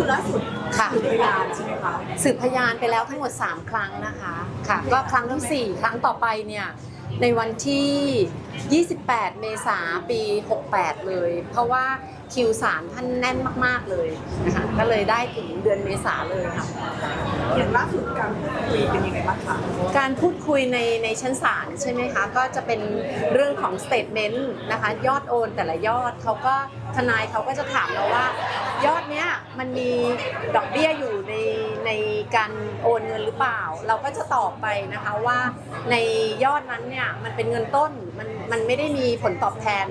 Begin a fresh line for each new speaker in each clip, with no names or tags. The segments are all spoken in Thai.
คือล่าสุด
ค่ะ
สืบพยานใช่ไหมคะ
สืบพยานไปแล้วทั้งหมด 3 ครั้งนะคะค่ะ ก็ครั้งที่ 4 ครั้งต่อไปเนี่ย ในวันที่ 28 เมษายนปี 68 เลย เพราะว่าคิวสารท่านแน่นมาก ๆ เลยนะคะก็เลยได้ถึงเดือนเมษาเลยค่ะ
อย่างล่าสุดการคุยเป็นยังไงบ้างคะ
การพูดคุยในในชั้นศาลใช่ไหมคะก็จะเป็นเรื่องของสเต t เมนต์นะคะยอดโอนแต่ละยอดเขาก็ทนายเขาก็จะถามเราว่า ยอดเนี้ยมันมีดอกเบี้ยอยู่ใน ในการโอนเงินหรือเปล่า เราก็จะตอบไปนะคะว่าในยอดนั้นเนี่ยมันเป็นเงินต้นมันมันไม่ได้มีผลตอบแทน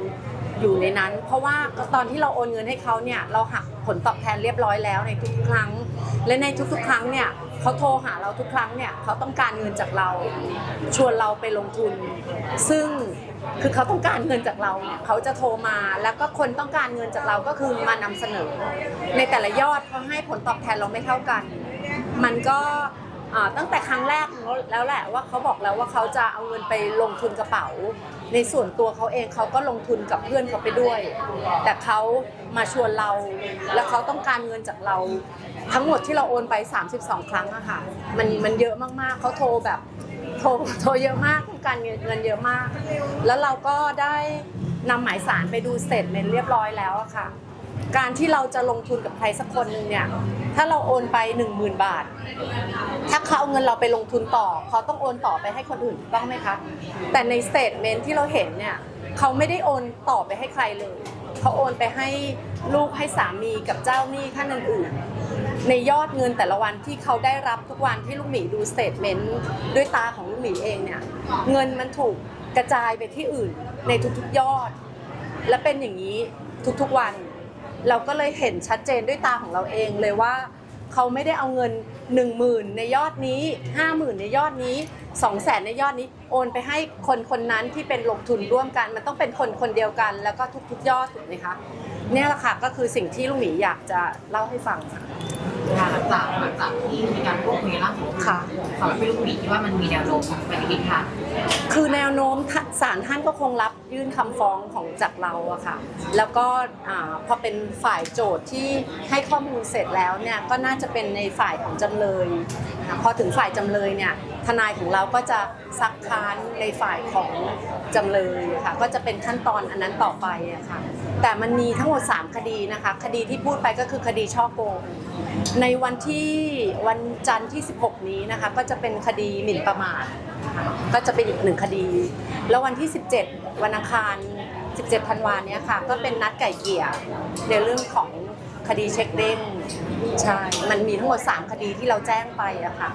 อยู่ในนั้น เพราะว่าตอนที่เราโอนเงินให้เขาเนี่ยเราหักผลตอบแทนเรียบร้อยแล้วในทุกๆครั้ง และในทุกๆ ครั้งเนี่ยเขาโทรหาเราทุกครั้งเนี่ยเขาต้องการเงินจากเรา ชวนเราไปลงทุน ซึ่งคือเขาต้องการเงินจากเราเนี่ยเขาจะโทรมาแล้วก็คนต้องการเงินจากเราก็คือมานำเสนอ ในแต่ละยอดเขาให้ผลตอบแทนเราไม่เท่ากัน มันก็ตั้งแต่ครั้งแรกแล้วแหละว่าเขาบอกแล้วว่าเขาจะเอาเงินไปลงทุนกระเป๋า ในส่วนตัวเขาเองเขาก็ลงทุนกับเพื่อนเขาไปด้วย แต่เขามาชวนเรา แล้วเขาต้องการเงินจากเรา ทั้งหมดที่เราโอนไป 32 ครั้งอะค่ะมันมันเยอะมากๆเขาโทรแบบโทรโทรเยอะมากต้องการเงินเงินเยอะมาก แล้วเราก็ได้นำหมายสารไปดูเสร็จเป็นเรียบร้อยแล้วอะค่ะ การที่เราจะลงทุนกับใครสักคนหนึ่งเนี่ย ถ้าเราโอนไป 10,000 บาท ถ้าเขาเอาเงินเราไปลงทุนต่อ เขาต้องโอนต่อไปให้คนอื่นถูกต้องไหมคะ แต่ในสเตทเมนที่เราเห็นเนี่ย เขาไม่ได้โอนต่อไปให้ใครเลย เขาโอนไปให้ลูกให้สามีกับเจ้าหนี้ท่านอื่นในยอดเงินแต่ละวันที่เขาได้รับทุกวันที่ลูกหมีดูสเตทเมนต์ด้วยตาของลูกหมีเองเนี่ย เงินมันถูกกระจายไปที่อื่นในทุกๆยอด และเป็นอย่างนี้ทุกๆวัน เราก็เลยเห็นชัดเจนด้วยตาของเราเองเลยว่า เขาไม่ได้เอาเงิน 1 0,000 ในยอดนี้ 50,000 ในยอดนี้ 200,000ในยอดนี้ โอนไปให้คนคนนั้นที่เป็นลงทุนร่วมกัน มันต้องเป็นคนคนเดียวกัน แล้วก็ทุกๆ ยอดถูกไหมคะเนี่ยแหละค่ะก็คือสิ่งที่ลุงหมีอยากจะเล่าให้ฟังค่ะ
ค่ะหลังจากหลังจากที่มีการพูดคุยล่าสุด
ค่ะ
สำหรับพี่ลูกหมีคิดว่ามันมีแนวโน้มไปในทิศทาง
คือแนวโน้มท่าศาลท่านก็คงรับยื่นคำฟ้องของจากเราอะค่ะ แล้วก็อาพอเป็นฝ่ายโจทย์ที่ให้ข้อมูลเสร็จแล้วเนี่ยก็น่าจะเป็นในฝ่ายของจำเลยค่ะพอถึงฝ่ายจำเลยเนี่ยทนายของเราก็จะซักค้านในฝ่ายของจำเลยค่ะ ก็จะเป็นขั้นตอนอันนั้นต่อไปอะค่ะ แต่มันมีทั้งหมด 3 คดีนะคะ คดีที่พูดไปก็คือคดีช่อโกง ในวันที่วันจันทร์ที่ 16 นี้นะคะ ก็จะเป็นคดีหมิ่นประมาทก็จะเป็นอีกหนึ่งคดี แล้ววันที่ 17 วันอังคาร 17 ธันวาเนี้ยค่ะ ก็เป็นนัดไก่เกลี่ยในเรื่องของคดีเช็คเด้งใช่ มันมีทั้งหมด 3 คดีที่เราแจ้งไปอะค่ะ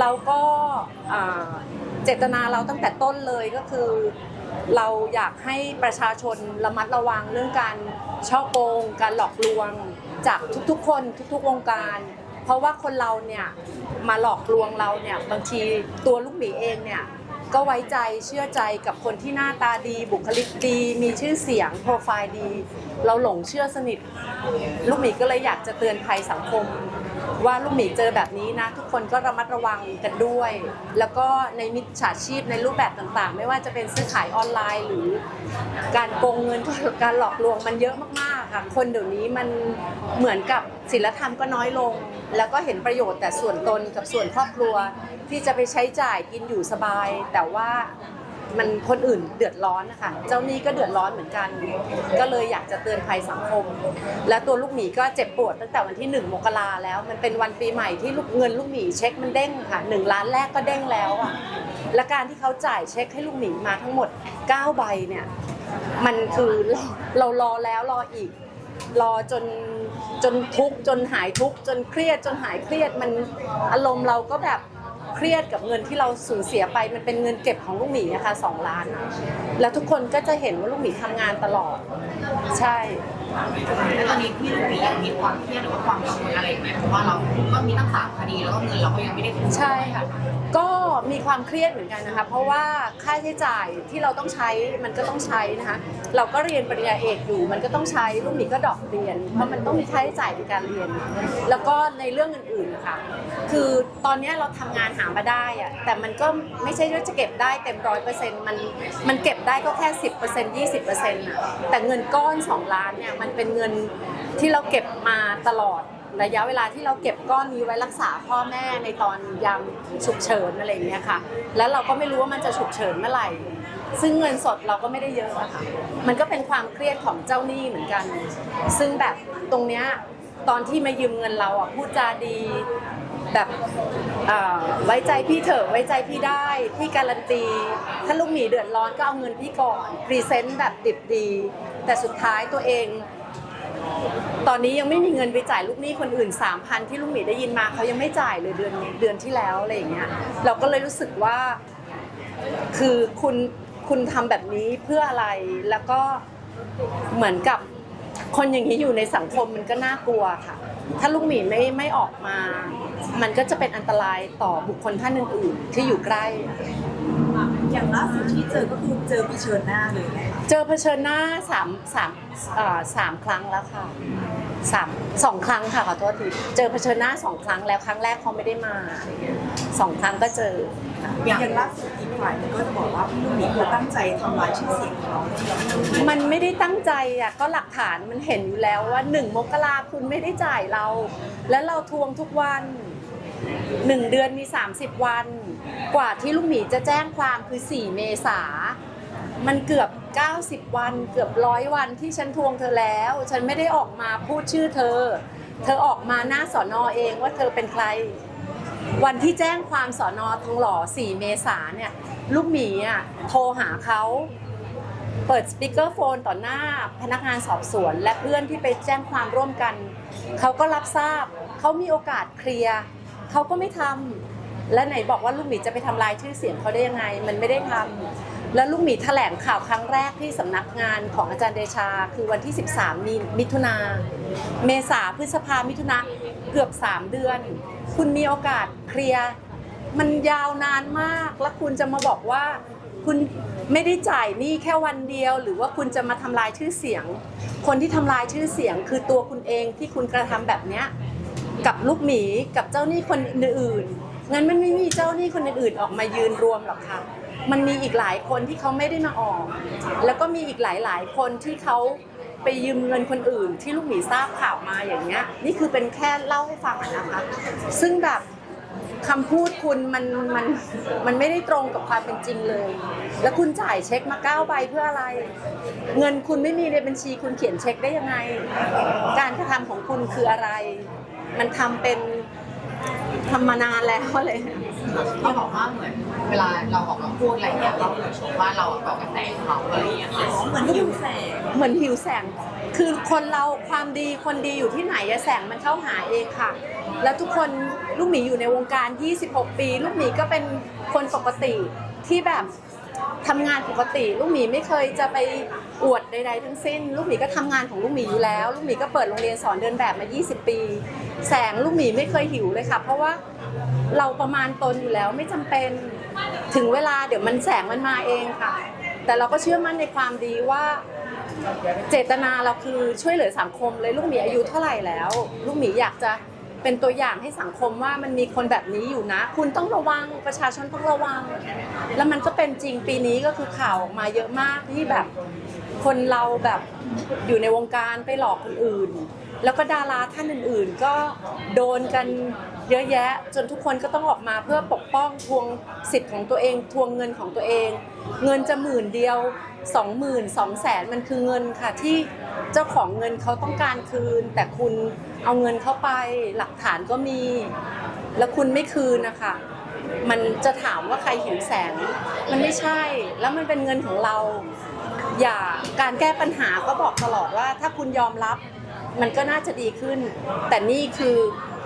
เราก็อ่าเจตนาเราตั้งแต่ต้นเลยก็คือ เราอยากให้ประชาชนระมัดระวังเรื่องการช่อโกง การหลอกลวง จากทุกๆ คนทุกๆวงการ เพราะว่าคนเราเนี่ยมาหลอกลวงเราเนี่ยบางทีตัวลูกหมีเองเนี่ยก็ไว้ใจเชื่อใจกับคนที่หน้าตาดี บุคลิกดี มีชื่อเสียงโปรไฟล์ดี เราหลงเชื่อสนิท ลูกหมีก็เลยอยากจะเตือนภัยสังคม ว่าลูกหมีเจอแบบนี้นะ ทุกคนก็ระมัดระวังกันด้วย แล้วก็ในมิจฉาชีพในรูปแบบต่างๆ ไม่ว่าจะเป็นซื้อขายออนไลน์ หรือการโกงเงินการหลอกลวงมันเยอะมากๆค่ะคนเดี๋ยวนี้มันเหมือนกับศีลธรรมก็น้อยลง แล้วก็เห็นประโยชน์แต่ส่วนตนกับส่วนครอบครัวที่จะไปใช้จ่ายกินอยู่สบาย แต่ว่า มันคนอื่นเดือดร้อนนะคะเจ้าหนี้ก็เดือดร้อนเหมือนกัน ก็เลยอยากจะเตือนภัยสังคม และตัวลูกหมีก็เจ็บปวดตั้งแต่วันที่1มกราแล้ว มันเป็นวันปีใหม่ที่ลูกเงินลูกหมีเช็คมันเด้งค่ะ1ล้านแรกก็เด้งแล้วอะและการที่เขาจ่ายเช็คให้ลูกหมีมาทั้งหมด 9 ใบเนี่ยมันคือเราเรารอแล้วรออีก รอจนจนทุกข์จนหายทุกข์จนเครียดจนหายเครียดมันอารมณ์เราก็แบบ เครียดกับเงินที่เราสูญเสียไปมันเป็นเงินเก็บของลูกหมีนะคะสองล้านอะแล้วทุกคนก็จะเห็นว่าลูกหมีทำงานตลอด ใช่
แล้วตอนนี้พี่ลูกหมียังมีความเครียดหรือว่าความกังวลอะไรอีกไหมเพราะว่าเราก็มีตั้งสามคดีแล้วก็เงินเราก็ยังไม่ได้คืน
ใช่ค่ะ ก็มีความเครียดเหมือนกันนะคะ เพราะว่าค่าใช้จ่ายที่เราต้องใช้มันก็ต้องใช้นะคะ เราก็เรียนปริญญาเอกอยู่ มันก็ต้องใช้ลูกหมีก็ดอกเรียน เพราะมันต้องมีค่าใช้จ่ายในการเรียน แล้วก็ในเรื่องอื่นๆนะคะคือตอนนี้เราทำงานหามาได้อะแต่มันก็ไม่ใช่ว่าจะเก็บได้เต็มร้อยเปอร์เซ็นต์มันมันเก็บได้ก็แค่สิบเปอร์เซ็นต์ยี่สิบเปอร์เซ็นต์ะแต่เงินก้อนสองล้านเนี่ยมันเป็นเงินที่เราเก็บมาตลอด ระยะเวลาที่เราเก็บก้อนนี้ไว้รักษาพ่อแม่ในตอนยามฉุกเฉินอะไรอย่างเงี้ยค่ะ แล้วเราก็ไม่รู้ว่ามันจะฉุกเฉินเมื่อไหร่ ซึ่งเงินสดเราก็ไม่ได้เยอะอะค่ะ มันก็เป็นความเครียดของเจ้าหนี้เหมือนกัน ซึ่งแบบตรงเนี้ยตอนที่มายืมเงินเราอะพูดจาดีแบบไว้ใจพี่เถอะไว้ใจพี่ได้พี่การันตี ถ้าลูกหมีเดือดร้อนก็เอาเงินพี่ก่อนพรีเซนต์แบบดิบดี แต่สุดท้ายตัวเอง ตอนนี้ยังไม่มีเงินไปจ่ายลูกหนี้คนอื่น 3,000 ที่ลูกหมีได้ยินมาเขายังไม่จ่ายเลยเดือนเดือนที่แล้วอะไรอย่างเงี้ยเราก็เลยรู้สึกว่า คือคุณคุณทำแบบนี้เพื่ออะไรแล้วก็เหมือนกับคนอย่างนี้อยู่ในสังคมมันก็น่ากลัวค่ะ ถ้าลูกหมีไม่ไม่ออกมา มันก็จะเป็นอันตรายต่อบุคคลท่านอื่นๆที่อยู่ใกล้
อย่างล่าสุดที่เจอก็คือเจอเผชิญหน้าเลยนะคะ
เจอเผชิญหน้าสามสามเอ่อสามครั้งแล้วค่ะสามสองครั้งค่ะขอโทษทีเจอเผชิญหน้าสองครั้งแล้วครั้งแรกเขาไม่ได้มาอะไรเงี้ยสองครั้งก็เจอ
อย่างล่าสุดอีกฝ่ายหนึงก็จะบอกว่าพี่ลูกหมีคือตั้งใจทำลายชื่อเสียงของเรา
มันไม่ได้ตั้งใจอะก็หลักฐานมันเห็นอยู่แล้วว่าหนึ่งมกราคุณไม่ได้จ่ายเรา แล้วเราทวงทุกวัน หนึ่งเดือนมี 30 วัน กว่าที่ลูกหมีจะแจ้งความคือ 4 เมษา มันเกือบ 90 วันเกือบร้อยวันที่ฉันทวงเธอแล้ว ฉันไม่ได้ออกมาพูดชื่อเธอ เธอออกมาหน้าสอนอเองว่าเธอเป็นใคร วันที่แจ้งความสอนอทองหล่อ 4 เมษาเนี่ยลูกหมีอะโทรหาเขาเปิดสปีกเกอร์โฟนต่อหน้าพนักงานสอบสวน และเพื่อนที่ไปแจ้งความร่วมกัน เขาก็รับทราบ เขามีโอกาสเคลียร์ เขาก็ไม่ทำและไหนบอกว่าลูกหมีจะไปทำลายชื่อเสียงเขาได้ยังไง มันไม่ได้ทำแล้วลูกหมีแถลงข่าวครั้งแรกที่สำนักงานของอาจารย์เดชา คือวันที่ 13 มีมิถุนา เมษาพฤษภามิถุนาเกือบ 3 เดือน คุณมีโอกาสเคลียร์มันยาวนานมาก แล้วคุณจะมาบอกว่าคุณไม่ได้จ่ายหนี้แค่วันเดียว หรือว่าคุณจะมาทำลายชื่อเสียง คนที่ทำลายชื่อเสียง คือตัวคุณเองที่คุณกระทำแบบเนี้ย กับลูกหมีกับเจ้าหนี้คนอื่นๆงั้นมันไม่มีเจ้าหนี้คนอื่นๆออกมายืนรวมหรอกค่ะ มันมีอีกหลายคนที่เขาไม่ได้มาออก แล้วก็มีอีกหลายๆ คนที่เขาไปยืมเงินคนอื่น ที่ลูกหมีทราบข่าวมาอย่างเงี้ย นี่คือเป็นแค่เล่าให้ฟังนะคะ ซึ่งแบบคำพูดคุณมันมันมันไม่ได้ตรงกับความเป็นจริงเลย แล้วคุณจ่ายเช็คมาเก้าใบเพื่ออะไร เงินคุณไม่มีในบัญชีคุณเขียนเช็คได้ยังไง การกระทำของคุณคืออะไร มันทำเป็นทำมานานแล้วอะไร
เขาบอกว่าเหมือนเวลาเราออกมาพูดอะไรเนี่ยเขาเหมือนชมว่าเราเกาะกระแสเขาอะไรอย่างเงี้ยค่ะ
เหมือนหิวแสง
เหมือนหิวแสง คือคนเราความดีคนดีอยู่ที่ไหนอะแสงมันเข้าหาเองค่ะ แล้วทุกคนลูกหมีอยู่ในวงการ 26 ปี ลูกหมีก็เป็นคนปกติที่แบบ ทำงานปกติ ลูกหมีไม่เคยจะไปอวดใดๆทั้งสิ้น ลูกหมีก็ทำงานของลูกหมีอยู่แล้ว ลูกหมีก็เปิดโรงเรียนสอนเดินแบบมา 20 ปี แสงลูกหมีไม่เคยหิวเลยค่ะ เพราะว่าเราประมาณตนอยู่แล้วไม่จำเป็นถึงเวลาเดี๋ยวมันแสงมันมาเองค่ะ แต่เราก็เชื่อมั่นในความดีว่าเจตนาเราคือช่วยเหลือสังคมเลยลูกหมีอายุเท่าไหร่แล้ว ลูกหมีอยากจะ เป็นตัวอย่างให้สังคมว่ามันมีคนแบบนี้อยู่นะ คุณต้องระวังประชาชนต้องระวัง แล้วมันก็เป็นจริงปีนี้ก็คือข่าวออกมาเยอะมากที่แบบคนเราแบบอยู่ในวงการไปหลอกคนอื่น แล้วก็ดาราท่านอื่น ๆ ก็โดนกันเยอะแยะ จนทุกคนก็ต้องออกมาเพื่อปกป้องทวงสิทธิ์ของตัวเอง ทวงเงินของตัวเอง เงินจะหมื่นเดียวสองหมื่นสองแสนมันคือเงินค่ะที่เจ้าของเงินเขาต้องการคืน แต่คุณ เอาเงินเข้าไปหลักฐานก็มี แล้วคุณไม่คืนนะคะมันจะถามว่าใครหิวแสง มันไม่ใช่ แล้วมันเป็นเงินของเรา อย่าการแก้ปัญหาก็บอกตลอดว่า ถ้าคุณยอมรับ มันก็น่าจะดีขึ้น แต่นี่คือ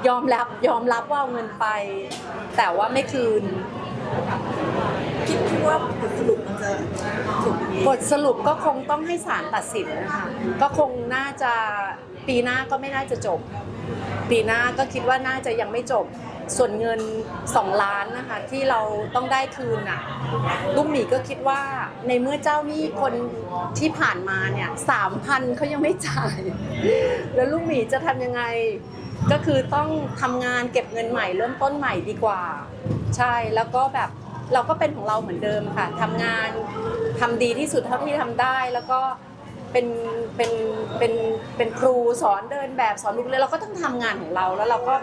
ยอมรับยอมรับว่าเอาเงินไป แต่ว่าไม่คืน
คิดคิดว่าบทสรุปมันจะถูกนี้
บทสรุปก็คงต้องให้ศาลตัดสินนะคะก็คงน่าจะ ปีหน้าก็ไม่น่าจะจบ ปีหน้าก็คิดว่าน่าจะยังไม่จบ ส่วนเงิน 2 ล้านนะคะที่เราต้องได้คืนน่ะลูกหมีก็คิดว่าในเมื่อเจ้าหนี้คนที่ผ่านมาเนี่ยสามพันเขายังไม่จ่าย แล้วลูกหมีจะทำยังไงก็คือต้องทำงานเก็บเงินใหม่เริ่มต้นใหม่ดีกว่า ใช่แล้วก็แบบเราก็เป็นของเราเหมือนเดิมค่ะทำงานทำดีที่สุดเท่าที่ทำได้แล้วก็ เป็นเป็นเป็นเป็นครูสอนเดินแบบสอนลูกเลยนเราก็ต้องทำงานของเราแล้วเราก็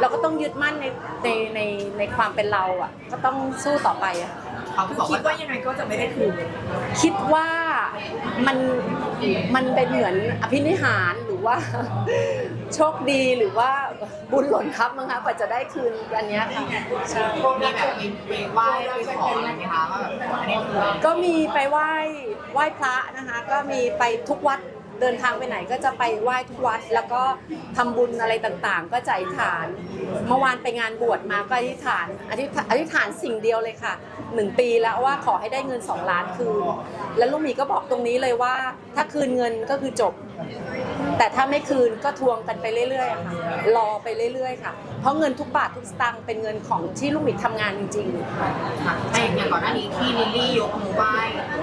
เราก็ต้องยึดมั่นในในในในความเป็นเราอะ ก็ต้องสู้ต่อไปอะ
เขาก็บอก
คิด
ว่า
ว่ายังไงก็จะไม่ได้คืน
คิดว่ามันมันเป็นเหมือนอภินิหารห รือว่าโชคดีหรือว่าบุญหล่นทับมั้งคะกว่าจะได้คืนอันเนี้ยค่ะใช่
มีแบบไปไปไหว้ไปขออะไรไหมคะว่าแบบขออันนี้คือ
ก็มีไปไหว้ไหว้พระนะคะ ก็มีไปทุกวัด เดินทางไปไหนก็จะไปไหว้ทุกวัด แล้วก็ทำบุญอะไรต่างๆ ก็จะอธิษฐาน เมื่อวานไปงานบวชมาก็อธิษฐานอธิษฐานอธิษฐานสิ่งเดียวเลยค่ะหนึ่งปีแล้วว่าขอให้ได้เงิน2ล้านคืน แล้วลูกหมีก็บอกตรงนี้เลยว่า ถ้าคืนเงินก็คือจบ แต่ถ้าไม่คืนก็ทวงกันไปเรื่อยๆค่ะรอไปเรื่อยๆค่ะ เพราะเงินทุกบาททุกสตางค์เป็นเงินของที่ลูกหมีทำงานจริงๆ
ค่ะแต่อย่างก่อนหน้านี้ที่ลิลลี่ยกมือไหว้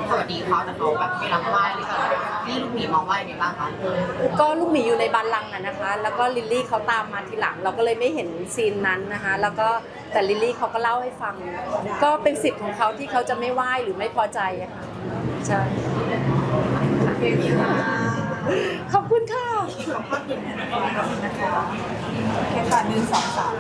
สวัสดีเขาแต่เขาแบบไม่รับไหว้เลยค่ะ ที่ลูกหมีมองไหว้เนี่ยบ้างคะ
ก็ลูกหมีอยู่ในบัลลังก์อะนะคะ แล้วก็ลิลลี่เขาตามมาทีหลัง เราก็เลยไม่เห็นซีนนั้นนะคะ แล้วก็แต่ลิลลี่เขาก็เล่าให้ฟัง ก็เป็นสิทธิ์ของเขาที่เขาจะไม่ไหว้หรือไม่พอใจอะค่ะใช่ขอบคุณค่ะ
ขอบคุณนะคะโอเคค่ะหนึ่งสองสาม